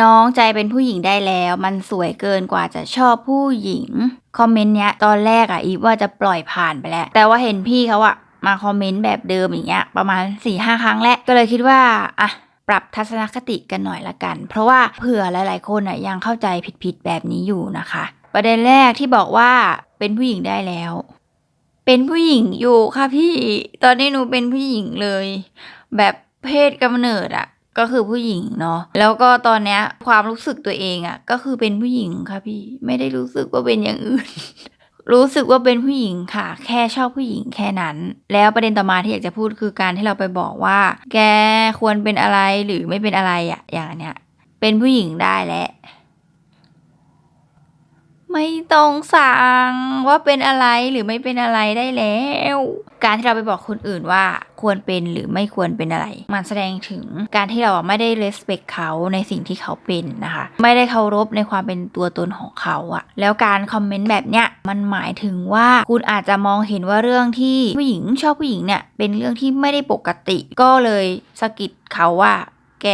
น้องใจเป็นผู้หญิงได้แล้ว มันสวยเกินกว่าจะชอบผู้หญิง คอมเมนต์เนี้ยตอนแรกอะอีฟว่าจะปล่อยผ่านไปแล้ว แต่ว่าเห็นพี่เขาอะมาคอมเมนต์แบบเดิมอย่างเงี้ยประมาณ4ี่ห้าครั้งแล้วก็เลยคิดว่าอะปรับทัศนคติกันหน่อยละกัน เพราะว่าเผื่อหลาย ๆ คนอะยังเข้าใจผิดๆแบบนี้อยู่นะคะ ประเด็นแรกที่บอกว่าเป็นผู้หญิงได้แล้ว เป็นผู้หญิงอยู่ค่ะพี่ ตอนนี้หนูเป็นผู้หญิงเลย แบบเพศกำเนิดอะ ก็คือผู้หญิงเนาะแล้วก็ตอนเนี้ยความรู้สึกตัวเองอะก็คือเป็นผู้หญิงค่ะพี่ไม่ได้รู้สึกว่าเป็นอย่างอื่น รู้สึกว่าเป็นผู้หญิงค่ะ แค่ชอบผู้หญิงแค่นั้น แล้วประเด็นต่อมาที่อยากจะพูดคือการที่เราไปบอกว่า แกควรเป็นอะไรหรือไม่เป็นอะไรอะอย่างเนี้ยเป็นผู้หญิงได้แล้ว ไม่ต้องสั่งว่าเป็นอะไรหรือไม่เป็นอะไรได้แล้ว การที่เราไปบอกคนอื่นว่าควรเป็นหรือไม่ควรเป็นอะไร มันแสดงถึงการที่เราไม่ได้ respect เขาในสิ่งที่เขาเป็นนะคะ ไม่ได้เคารพในความเป็นตัวตนของเขาอะแล้วการคอมเมนต์แบบเนี้ยมันหมายถึงว่าคุณอาจจะมองเห็นว่าเรื่องที่ผู้หญิงชอบผู้หญิงเนี่ยเป็นเรื่องที่ไม่ได้ปกติ ก็เลยสะกิดเขาว่า แก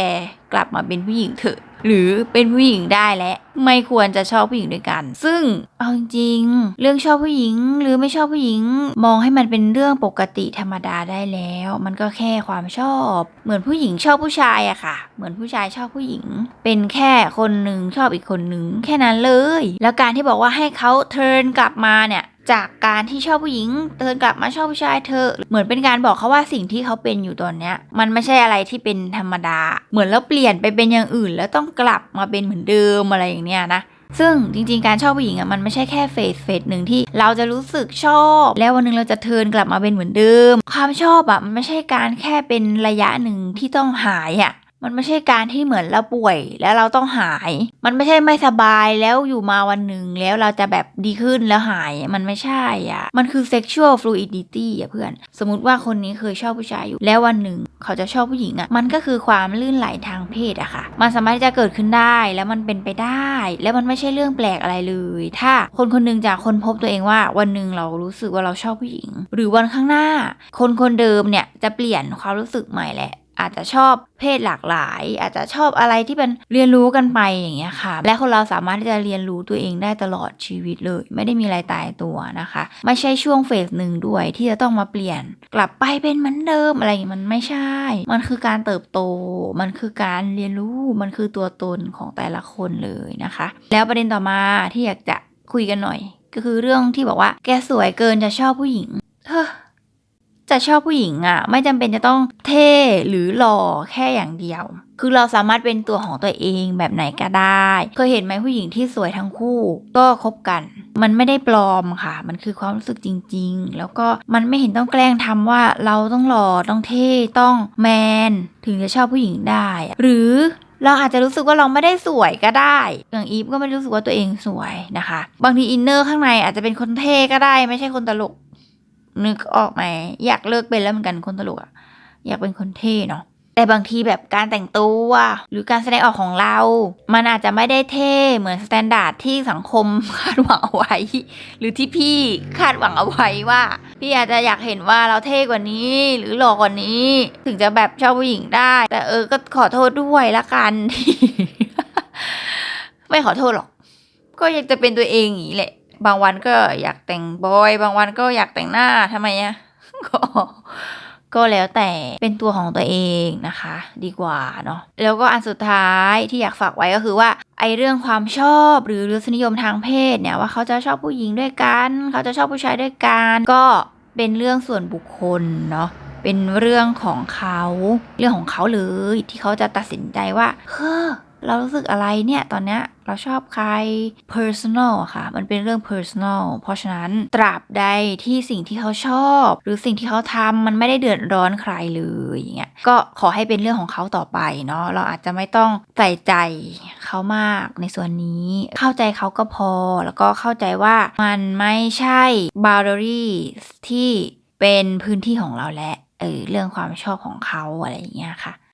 กลับมาเป็นผู้หญิงเถอะหรือเป็นผู้หญิงได้และ ไม่ควรจะชอบผู้หญิงด้วยกัน ซึ่งเอาจริงเรื่องชอบผู้หญิง หรือไม่ชอบผู้หญิง มองให้มันเป็นเรื่องปกติธรรมดาได้แล้ว มันก็แค่ความชอบ เหมือนผู้หญิงชอบผู้ชายอะค่ะ เหมือนผู้ชายชอบผู้หญิง เป็นแค่คนหนึ่งชอบอีกคนหนึ่งแค่นั้นเลย แล้วการที่บอกว่าให้เขาเทิร์นกลับมาเนี่ย จากการที่ชอบผู้หญิงเทินกลับมาชอบผู้ชายเธอ เหมือนเป็นการบอกเขาว่าสิ่งที่เขาเป็นอยู่ตอนเนี้ย มันไม่ใช่อะไรที่เป็นธรรมดา เหมือนแล้วเปลี่ยนไปเป็นอย่างอื่น แล้วต้องกลับมาเป็นเหมือนเดิมอะไรอย่างเนี้ยนะซึ่งจริงๆ การชอบผู้หญิงอะมันไม่ใช่แค่เฟสเฟสหนึ่งที่เราจะรู้สึกชอบ แล้ววันหนึ่งเราจะเทินกลับมาเป็นเหมือนเดิม ความชอบอะมันไม่ใช่การแค่เป็นระยะหนึ่งที่ต้องหายอะ มันไม่ใช่การที่เหมือนเราป่วยแล้วเราต้องหาย มันไม่ใช่ไม่สบายแล้วอยู่มาวันหนึ่งแล้วเราจะแบบดีขึ้นแล้วหาย มันไม่ใช่อะ มันคือ sexual fluidity อะเพื่อน สมมติว่าคนนี้เคยชอบผู้ชายอยู่ แล้ววันหนึ่งเขาจะชอบผู้หญิงอะ มันก็คือความลื่นไหลทางเพศอะค่ะ มันสามารถที่จะเกิดขึ้นได้แล้วมันเป็นไปได้ แล้วมันไม่ใช่เรื่องแปลกอะไรเลย ถ้าคนคนหนึงจากคนพบตัวเองว่าวันหนึ่งเรารู้สึกว่าเราชอบผู้หญิง หรือวันข้างหน้า คนคนเดิมเนี่ยจะเปลี่ยนความรู้สึกใหม่แหละ อาจจะชอบเพศหลากหลาย อาจจะชอบอะไรที่เป็นเรียนรู้กันไปอย่างเงี้ยค่ะ และคนเราสามารถที่จะเรียนรู้ตัวเองได้ตลอดชีวิตเลย ไม่ได้มีอะไรตายตัวนะคะ ไม่ใช่ช่วงเฟสหนึ่งด้วยที่จะต้องมาเปลี่ยน กลับไปเป็นเหมือนเดิมอะไรอย่างเงี้ยมันไม่ใช่ มันคือการเติบโต มันคือการเรียนรู้มันคือตัวตนของแต่ละคนเลยนะคะ แล้วประเด็นต่อมาที่อยากจะคุยกันหน่อย ก็คือเรื่องที่บอกว่าแกสวยเกินจะชอบผู้หญิงเฮ้อ จะชอบผู้หญิงอะ่ะ ไม่จำเป็นจะต้องเท่หรือหล่อแค่อย่างเดียว คือเราสามารถเป็นตัวของตัวเองแบบไหนก็ได้ เคยเห็นไหมผู้หญิงที่สวยทั้งคู่ ก็คบกัน มันไม่ได้ปลอมค่ะ มันคือความรู้สึกจริง ๆ แล้วก็มันไม่เห็นต้องแกล้งทำว่าเราต้องหล่อต้องเท่ต้องแมน ถึงจะชอบผู้หญิงได้ หรือเราอาจจะรู้สึกว่าเราไม่ได้สวยก็ได้ อย่างอีฟก็ไม่รู้สึกว่าตัวเองสวยนะคะ บางทีอินเนอร์ข้างในอาจจะเป็นคนเท่ก็ได้ ไม่ใช่คนตลก นึกออกไหมอยากเลิกเป็นแล้วเหมือนกันคนตลกอะอยากเป็นคนเท่เนาะแต่บางทีแบบการแต่งตัวหรือการแสดงออกของเรา มันอาจจะไม่ได้เท่เหมือนสแตนดาร์ดที่สังคมคาดหวังเอาไว้ หรือที่พี่คาดหวังเอาไว้ว่า พี่อาจจะอยากเห็นว่าเราเท่กว่านี้ หรือหล่อกว่านี้ ถึงจะแบบชอบผู้หญิงได้ แต่เออก็ขอโทษด้วยละกันที่ไม่ขอโทษหรอก ก็ยังจะเป็นตัวเองอย่างนี้แหละ บางวันก็อยากแต่งบอย บางวันก็อยากแต่งหน้าทำไมอะก็ก็แล้วแต่เป็นตัวของตัวเองนะคะ ดีกว่าเนาะแล้วก็อันสุดท้ายที่อยากฝากไว้ก็คือว่าไอเรื่องความชอบหรือรสนิยมทางเพศเนี่ยว่าเขาจะชอบผู้หญิงด้วยกัน เขาจะชอบผู้ชายด้วยกันก็เป็นเรื่องส่วนบุคคลเนาะเป็นเรื่องของเขา เรื่องของเขาเลยที่เขาจะตัดสินใจว่าเฮ้อ เรารู้สึกอะไรเนี่ย ตอนเนี้ยเราชอบใคร personal อะค่ะ มันเป็นเรื่อง personal เพราะฉะนั้นตราบใดที่สิ่งที่เขาชอบ หรือสิ่งที่เขาทำมันไม่ได้เดือดร้อนใครเลยอย่างเงี้ยก็ขอให้เป็นเรื่องของเขาต่อไปเนาะเราอาจจะไม่ต้องใส่ใจเขามากในส่วนนี้ เข้าใจเขาก็พอ แล้วก็เข้าใจว่ามันไม่ใช่ boundary ที่เป็นพื้นที่ของเราและเออเรื่องความชอบของเขาอะไรอย่างเงี้ยค่ะ